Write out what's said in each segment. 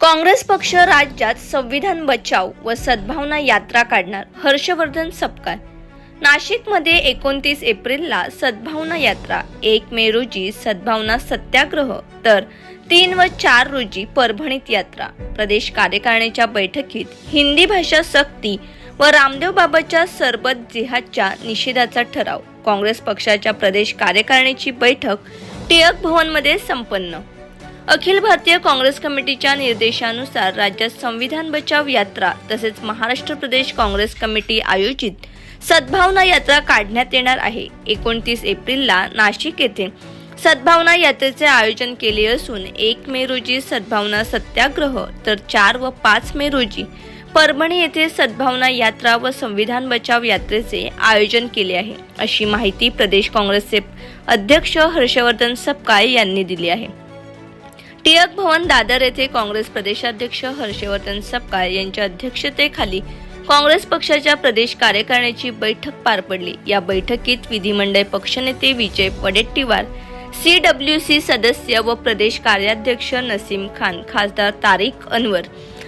काँग्रेस पक्ष राज्यात संविधान बचाव व सद्भावना यात्रा काढणार. हर्षवर्धन सपकाळ. नाशिकमध्ये एकोणतीस एप्रिलला सद्भावना यात्रा. एक मे रोजी सद्भावना सत्याग्रह तर तीन व चार रोजी परभणीत यात्रा. प्रदेश कार्यकारिणीच्या बैठकीत हिंदी भाषा सक्ती व रामदेव बाबाच्या सरबत जिहादच्या निषेधाचा ठराव. काँग्रेस पक्षाच्या प्रदेश कार्यकारिणीची बैठक टिळक भवनमध्ये संपन्न. अखिल भारतीय काँग्रेस कमिटीच्या निर्देशानुसार राज्यात संविधान बचाव यात्रा तसेच महाराष्ट्र प्रदेश काँग्रेस कमिटी आयोजित सद्भावना यात्रा काढण्यात येणार आहे. एकोणतीस एप्रिलला नाशिक येथे सद्भावना यात्रेचे आयोजन केले असून एक मे रोजी सद्भावना सत्याग्रह तर चार व पाच मे रोजी परभणी येथे सद्भावना यात्रा व संविधान बचाव यात्रेचे आयोजन केले आहे. अशी माहिती प्रदेश काँग्रेसचे अध्यक्ष हर्षवर्धन सपकाळ यांनी दिली आहे. टिळक भवन दादर येथे काँग्रेस प्रदेशाध्यक्ष हर्षवर्धन सपकाळ यांच्या अध्यक्षतेखाली काँग्रेस पक्षाच्या प्रदेश कार्यकारिणीची बैठक पार पडली. या बैठकीत विधिमंडळ पक्षनेते Vijay Wadettiwar C W C सदस्य व प्रदेश कार्याध्यक्ष नसीम खान खासदार तारिक अनवर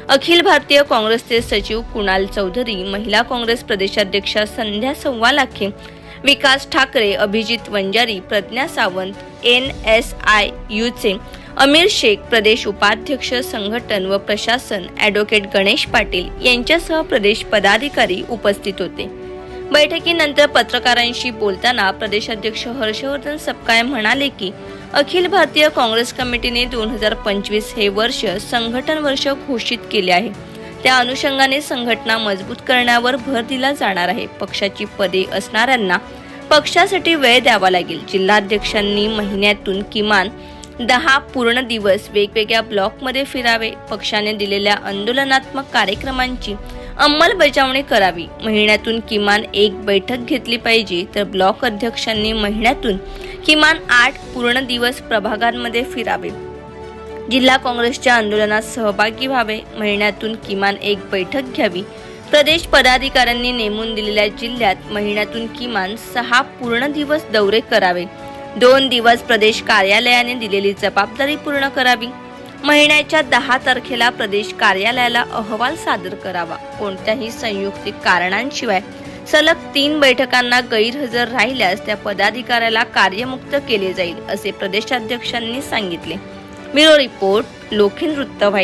अखिल भारतीय काँग्रेसचे सचिव कुणाल चौधरी महिला Congress प्रदेशाध्यक्षा Sandhya Sawalakhe Vikas Thakre Abhijit Wanjari Pragya Sawant N S I यूचे Amir Shaikh प्रदेश उपाध्यक्ष संघटन व प्रशासन ॲडव्होकेट गणेश पाटील यांच्यासह प्रदेश पदाधिकारी उपस्थित होते. बैठकीनंतर पत्रकारांशी बोलताना प्रदेशाध्यक्ष हर्षवर्धन सपकाळ म्हणाले की अखिल भारतीय काँग्रेस कमिटीने दोन हजार पंचवीस हे वर्ष संघटन वर्ष घोषित केले आहे. त्या अनुषंगाने संघटना मजबूत करण्यावर भर दिला जाणार आहे. पक्षाची पदे असणाऱ्यांना पक्षासाठी वेळ द्यावा लागेल. जिल्हाध्यक्षांनी महिन्यातून किमान दहा पूर्ण दिवस वेगवेगळ्या ब्लॉकमध्ये फिरावे. पक्षाने दिलेल्या आंदोलनात्मक कार्यक्रमांची अंमलबजावणी करावी. महिन्यातून किमान एक बैठक घेतली पाहिजे. तर ब्लॉक अध्यक्षांनी महिन्यातून किमान आठ पूर्ण दिवस प्रभागांमध्ये फिरावे. जिल्हा काँग्रेसच्या आंदोलनात सहभागी व्हावे. महिन्यातून किमान एक बैठक घ्यावी. प्रदेश पदाधिकाऱ्यांनी नेमून दिलेल्या जिल्ह्यात महिन्यातून किमान सहा पूर्ण दिवस दौरे करावे. दोन दिवस प्रदेश कार्यालयाने दिलेली जबाबदारी पूर्ण करावी. महिन्याच्या दहा तारखेला प्रदेश कार्यालयाला अहवाल सादर करावा. कोणत्याही संयुक्तिक कारणांशिवाय सलग तीन बैठकांना गैरहजर राहिल्यास त्या पदाधिकाऱ्याला कार्यमुक्त केले जाईल असे प्रदेशाध्यक्षांनी सांगितले. ब्युरो रिपोर्ट लोखिन वृत्तवाहिनी.